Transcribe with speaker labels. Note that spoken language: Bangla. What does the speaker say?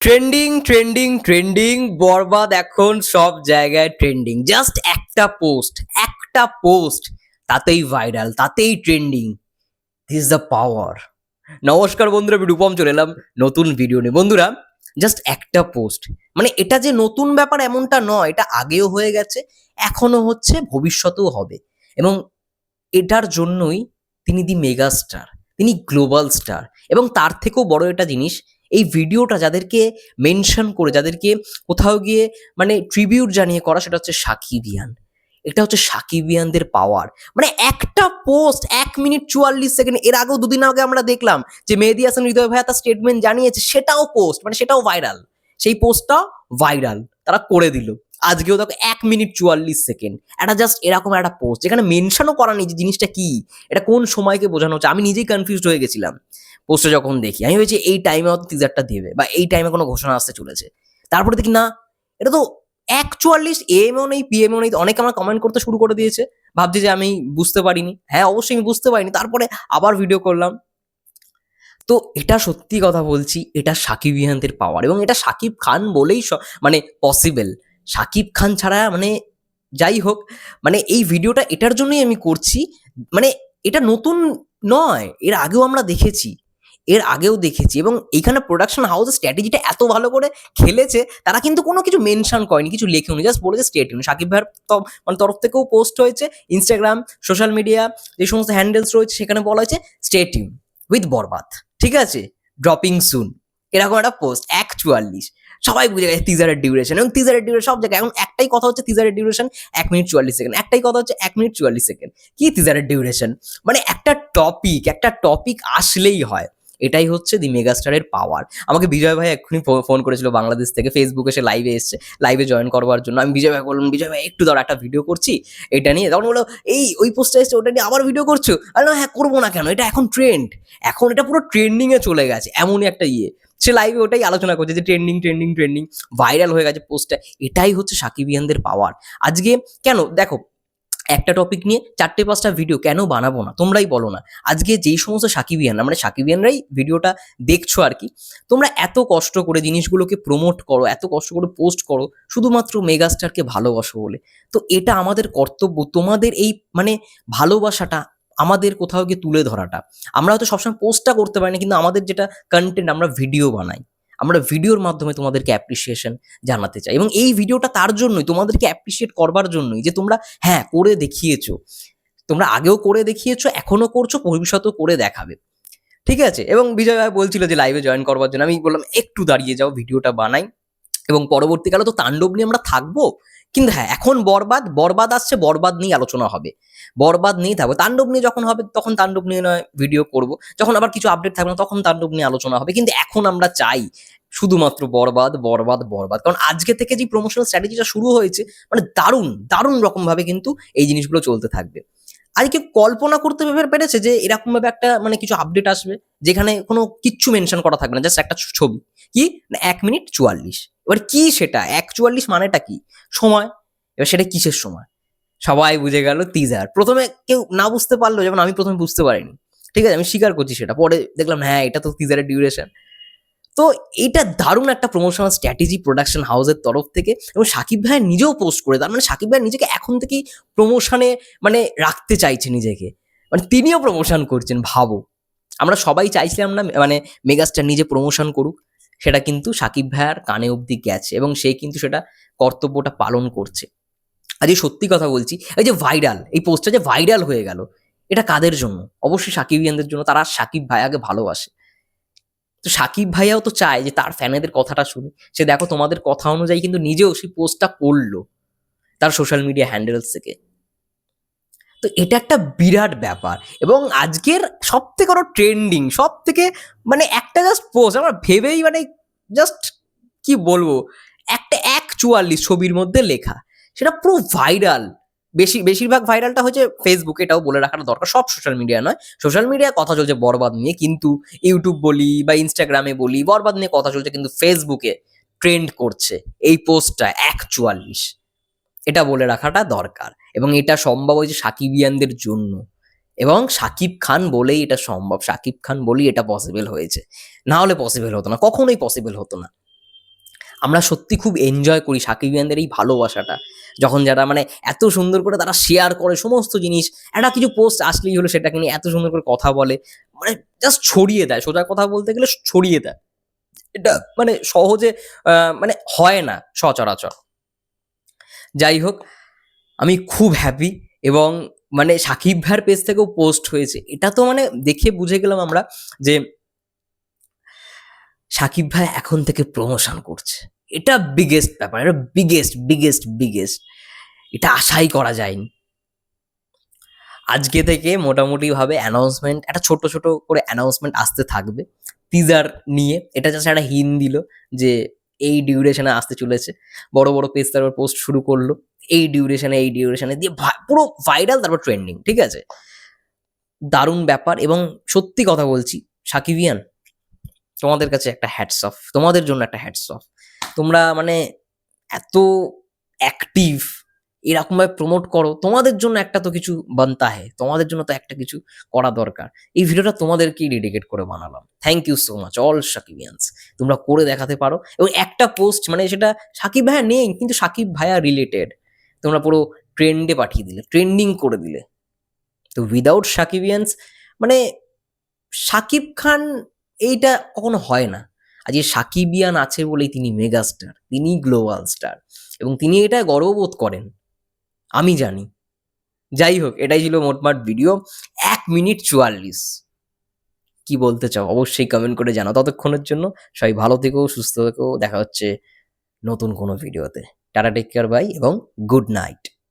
Speaker 1: ট্রেন্ডিং ট্রেন্ডিং ট্রেন্ডিং বরবাদ এখন সব জায়গায় ট্রেন্ডিং জাস্ট একটা পোস্ট একটা পোস্ট তাতেই ভাইরাল তাতেই ট্রেন্ডিং দিস দ্য পাওয়ার নমস্কার বন্ধুরা, আমি রূপম চলে এলাম নতুন ভিডিও নিয়ে। বন্ধুরা জাস্ট একটা পোস্ট মানে এটা যে নতুন ব্যাপার এমনটা নয়, এটা আগেও হয়ে গেছে এখনও হচ্ছে, ভবিষ্যতেও হবে। এবং এটার জন্যই তিনি দি মেগা স্টার তিনি গ্লোবাল স্টার এবং তার থেকেও বড় একটা জিনিস এই ভিডিওটা যাদেরকে মেনশন করে, যাদেরকে কোথাও গিয়ে মানে ট্রিবিউট জানিয়ে করা, সেটা হচ্ছে সাকিবিয়ান। এটা হচ্ছে সাকিবিয়ানদের পাওয়ার মানে একটা পোস্ট এক মিনিট চুয়াল্লিশ সেকেন্ড এর আগেও দুদিন আগে আমরা দেখলাম যে মেহেদি হাসান, হৃদয় ভাইয়া তার স্টেটমেন্ট জানিয়েছে, সেটাও পোস্ট মানে সেটাও ভাইরাল সেই পোস্টটা ভাইরাল তারা করে দিল। আজকেও দেখো এক মিনিট চুয়াল্লিশ সেকেন্ড এটা জাস্ট এরকম একটা পোস্ট যেখানে মেনশনও করা নেই যে জিনিসটা কি, এটা কোন সময়কে বোঝানো হচ্ছে। আমি নিজেই কনফিউজড হয়ে গেছিলাম। পোস্টটা যখন দেখি, আমি ভেবেছি এই টাইমে হয়তো টিজারটা দেবে বা এই টাইমে কোনো ঘোষণা আসতে চলেছে। তারপরে দেখি না, এটা তো একচুয়াল্লিশ এমও নেই পিএমও নেই। অনেকে আমার কমেন্ট করতে শুরু করে দিয়েছে। ভাবছি যে আমি বুঝতে পারিনি। হ্যাঁ অবশ্যই আমি বুঝতে পারিনি। তারপরে আবার ভিডিও করলাম। তো এটা সত্যি কথা বলছি, এটা সাকিব ইহানদের পাওয়ার এবং এটা সাকিব খান বলেই মানে পসিবল সাকিব খান ছাড়া মানে যাই হোক মানে এই ভিডিওটা এটার জন্যই আমি করছি মানে এটা নতুন নয়, এর আগেও আমরা দেখেছি, এর আগেও দেখেছি এবং এইখানে প্রোডাকশন হাউসের স্ট্র্যাটেজিটা এত ভালো করে খেলেছে, তারা কিন্তু কোনো কিছু মেনশন করেনি, কিছু লেখেনি জাস্ট বলেছে স্টেট সাকিব ভাইয়ের মানে তরফ থেকেও পোস্ট হয়েছে ইনস্টাগ্রাম সোশ্যাল মিডিয়া যে সমস্ত হ্যান্ডেলস রয়েছে সেখানে বলা হয়েছে স্টেট উইথ বরবাদ ঠিক আছে? ড্রপিং সুন এরকম একটা পোস্ট এক চুয়াল্লিশ। সবাই বুঝে গেছে টিজারের ডিউরেশন এবং টিজারের ডিউরেশন সব জায়গায়। এখন একটাই কথা হচ্ছে টিজারের ডিউরেশন এক মিনিট চুয়াল্লিশ সেকেন্ড একটাই কথা হচ্ছে এক মিনিট চুয়াল্লিশ সেকেন্ড কি টিজারের ডিউরেশন মানে একটা টপিক একটা টপিক আসলেই হয়। এটাই হচ্ছে দি মেগাস্টারের পাওয়ার আমাকে বিজয় ভাই এক্ষুনি ফোন করেছিল বাংলাদেশ থেকে। ফেসবুকে সে লাইভে এসছে। লাইভে জয়েন করবার জন্য। আমি বিজয় ভাই বললাম বিজয় ভাই একটু ধর একটা ভিডিও করছি। এটা নিয়ে। তখন বলল এই ওই পোস্টটা এসছে ওটা নিয়ে আবার ভিডিও করছ? বললাম, হ্যাঁ করব না কেন? এটা এখন ট্রেন্ড এখন এটা পুরো ট্রেন্ডিংয়ে চলে গেছে। এমনই একটা ইয়ে। সে লাইভে ওটাই আলোচনা করছে যে ট্রেন্ডিং ট্রেন্ডিং ট্রেন্ডিং ভাইরাল হয়ে গেছে পোস্টটা এটাই হচ্ছে সাকিবিয়ানদের পাওয়ার আজকে কেন? দেখো, একটা টপিক নিয়ে চারটে পাঁচটা ভিডিও কেন বানাবো না? তোমরাই বলো না। আজকে যেই সমস্ত সাকিবিয়ান মানে সাকিবিয়ানরাই ভিডিওটা দেখছ আর কি, তোমরা এত কষ্ট করে জিনিসগুলোকে প্রমোট করো, এত কষ্ট করে পোস্ট করো, শুধুমাত্র মেগাস্টারকে ভালোবাসো বলে। তো এটা আমাদের কর্তব্য, তোমাদের এই মানে ভালোবাসাটা আমাদের কোথাও গিয়ে তুলে ধরাটা। আমরা হয়তো সবসময় পোস্টটা করতে পারি না কিন্তু আমাদের যেটা কন্টেন্ট আমরা ভিডিও বানাই। আমরা ভিডিওর মাধ্যমে তোমাদেরকে অ্যাপ্রিসিয়েশন জানাতে চাই। এবং এই ভিডিওটা তার জন্যই, তোমাদেরকে অ্যাপ্রিসিয়েট করবার জন্যই যে তোমরা হ্যাঁ করে দেখিয়েছো। তোমরা আগেও করে দেখিয়েছো, এখনও করছ, ভবিষ্যতেও করে দেখাবে। ঠিক আছে? এবং বিজয় ভাই বলছিল যে লাইভে জয়েন করবার জন্য। আমি বললাম, একটু দাঁড়িয়ে যাও ভিডিওটা বানাই। এবং পরবর্তীকালে তো তাণ্ডব নিয়ে আমরা থাকব। কিন্তু হ্যাঁ এখন বরবাদ বরবাদ আসছে, বরবাদ নিয়ে আলোচনা হবে। বরবাদ নিয়ে থাকবে। তাণ্ডব নিয়ে যখন হবে, তখন তাণ্ডব নিয়ে নয় ভিডিও করব। যখন আবার কিছু আপডেট থাকবে না, তখন তাণ্ডব নিয়ে আলোচনা হবে। কিন্তু এখন আমরা চাই শুধুমাত্র বরবাদ বরবাদ বরবাদ। কারণ আজকে থেকে যে প্রমোশনাল স্ট্র্যাটেজিটা শুরু হয়েছে মানে দারুণ দারুণ রকম ভাবে কিন্তু এই জিনিসগুলো চলতে থাকবে। আজকে কল্পনা করতে পেরে- পেরেছে যে এরকম ভাবে একটা মানে কিছু আপডেট আসবে, যেখানে কোনো কিচ্ছু মেনশন করা থাকবে না জাস্ট একটা ছবি। কি? এক মিনিট চুয়াল্লিশ। এবার কি সেটা? চুয়াল্লিশ মানেটা কি? সময়। এবার সেটা কিসের সময়? সবাই বুঝে গেল টিজার প্রথমে কেউ না বুঝতে পারল যেমন আমি প্রথমে বুঝতে পারিনি। ঠিক আছে, আমি স্বীকার করছি সেটা। পরে দেখলাম হ্যাঁ এটা তো টিজারের ডিউরেশন তো এটা দারুণ একটা প্রমোশনাল স্ট্র্যাটেজি প্রোডাকশন হাউসের তরফ থেকে এবং সাকিব ভাই নিজেও পোস্ট করে, তার মানে সাকিব ভাই নিজেকে এখন থেকেই প্রমোশনে মানে রাখতে চাইছে নিজেকে। মানে তিনিও প্রমোশন করছেন, ভাবো। আমরা সবাই চাইছিলাম না মানে মেগাস্টার নিজে প্রমোশন করুক। সেটা কিন্তু সাকিব ভাইয়ার কানে অবধি গেছে এবং সে কিন্তু সেটা কর্তব্যটা পালন করছে। আজকে সত্যি কথা বলছি, এই যে ভাইরাল, এই পোস্টটা যে ভাইরাল হয়ে গেল, এটা কাদের জন্য? অবশ্যই সাকিবিয়ানদের জন্য তারা সাকিব ভাইয়াকে ভালোবাসে। তো সাকিব ভাইয়াও তো চায় যে তার ফ্যানেদের কথাটা শুনি। সে দেখো তোমাদের কথা অনুযায়ী কিন্তু নিজেও সেই পোস্টটা করল। তার সোশ্যাল মিডিয়া হ্যান্ডেলস থেকে। তো এটা একটা বিরাট ব্যাপার। এবং আজকের সব থেকে বড় ট্রেন্ডিং সব থেকে মানে একটা জাস্ট পোস্ট আমার ভেবেই মানে জাস্ট কি বলব? একটা এক চুয়াল্লিশ ছবির মধ্যে লেখা। সেটা পুরো ভাইরাল বেশি, বেশিরভাগ ভাইরালটা হচ্ছে ফেসবুকে এটাও বলে রাখাটা দরকার। সব সোশ্যাল মিডিয়া নয়। সোশ্যাল মিডিয়ায় কথা চলছে বরবাদ নিয়ে, কিন্তু ইউটিউব বলি বা ইনস্টাগ্রামে বলি, বরবাদ নিয়ে কথা চলছে কিন্তু ফেসবুকে ট্রেন্ড করছে এই পোস্টটা এক চুয়াল্লিশ। এটা বলে রাখাটা দরকার। এবং এটা সম্ভব হয়েছে সাকিবিয়ানদের জন্য। এবং সাকিব খান বলেই এটা সম্ভব। সাকিব খান বলেই এটা পসিবল হয়েছে। না হলে পসিবল হতো না। কখনোই পসিবল হতো না। আমরা সত্যি খুব এনজয় করি সাকিবিয়ানদের এই ভালোবাসাটা। যখন যারা মানে এত সুন্দর করে তারা শেয়ার করে সমস্ত জিনিস, একটা কিছু পোস্ট আসলেই হলো সেটাকে নিয়ে এত সুন্দর করে কথা বলে। মানে জাস্ট ছড়িয়ে দেয়। সোজা কথা বলতে গেলে ছড়িয়ে দেয়। এটা মানে সহজে মানে হয় না সচরাচর। যাই হোক আমি খুব হ্যাপি এবং মানে সাকিব ভাইয়ের পেজ থেকেও পোস্ট হয়েছে। এটা তো মানে দেখে বুঝে গেলাম আমরা যে সাকিব ভাই এখন থেকে প্রমোশন করছে। এটা বিগেস্ট ব্যাপার, এটা বিগেস্ট বিগেস্ট বিগেস্ট এটা আশাই করা যায়নি। আজকে থেকে মোটামুটিভাবে অ্যানাউন্সমেন্ট একটা ছোট ছোট করে অ্যানাউন্সমেন্ট আসতে থাকবে। টিজার নিয়ে, এটা জাস্ট একটা হিন দিল যে এই ডিউরেশনে আসতে চলেছে। বড় বড় পেজ তারপর পোস্ট শুরু করল। এই ডিউরেশনে এই ডিউরেশনে দিয়ে পুরো ভাইরাল তারপর ট্রেন্ডিং ঠিক আছে? দারুণ ব্যাপার এবং সত্যি কথা বলছি, সাকিবিয়ান, তোমাদের কাছে একটা হ্যাটস অফ তোমাদের জন্য একটা হ্যাটস অফ তোমরা মানে এত অ্যাক্টিভ এরকমভাবে প্রমোট করো, তোমাদের জন্য একটা তো কিছু বানতা হে তোমাদের জন্য তো একটা কিছু করা দরকার। এই ভিডিওটা তোমাদেরকেই ডেডিকেট করে বানালাম। Thank you so much all Shakibians তোমরা করে দেখাতে পারো। এবং একটা পোস্ট মানে সেটা সাকিব ভাইয়া নেই, কিন্তু সাকিব ভাইয়া রিলেটেড তোমরা পুরো ট্রেন্ডে পাঠিয়ে দিলে ট্রেন্ডিং করে দিলে। তো উইদাউট সাকিবিয়ান্স মানে সাকিব খান এইটা কখনো হয় না। আজকে সাকিবিয়ান আছে বলেই তিনি মেগা স্টার তিনি গ্লোবাল স্টার এবং তিনি এটা গর্ববোধ করেন। আমি জানি। যাই হোক, এটাই ছিল মোটমাট ভিডিও এক মিনিট চুয়াল্লিশ। কি বলতে চাও? অবশ্যই কমেন্ট করে জানাও ততক্ষণের জন্য। সবাই ভালো থেকো, সুস্থ থেকো। দেখা হচ্ছে নতুন কোনো ভিডিওতে টাটা টেক কেয়ার বাই এবং গুড নাইট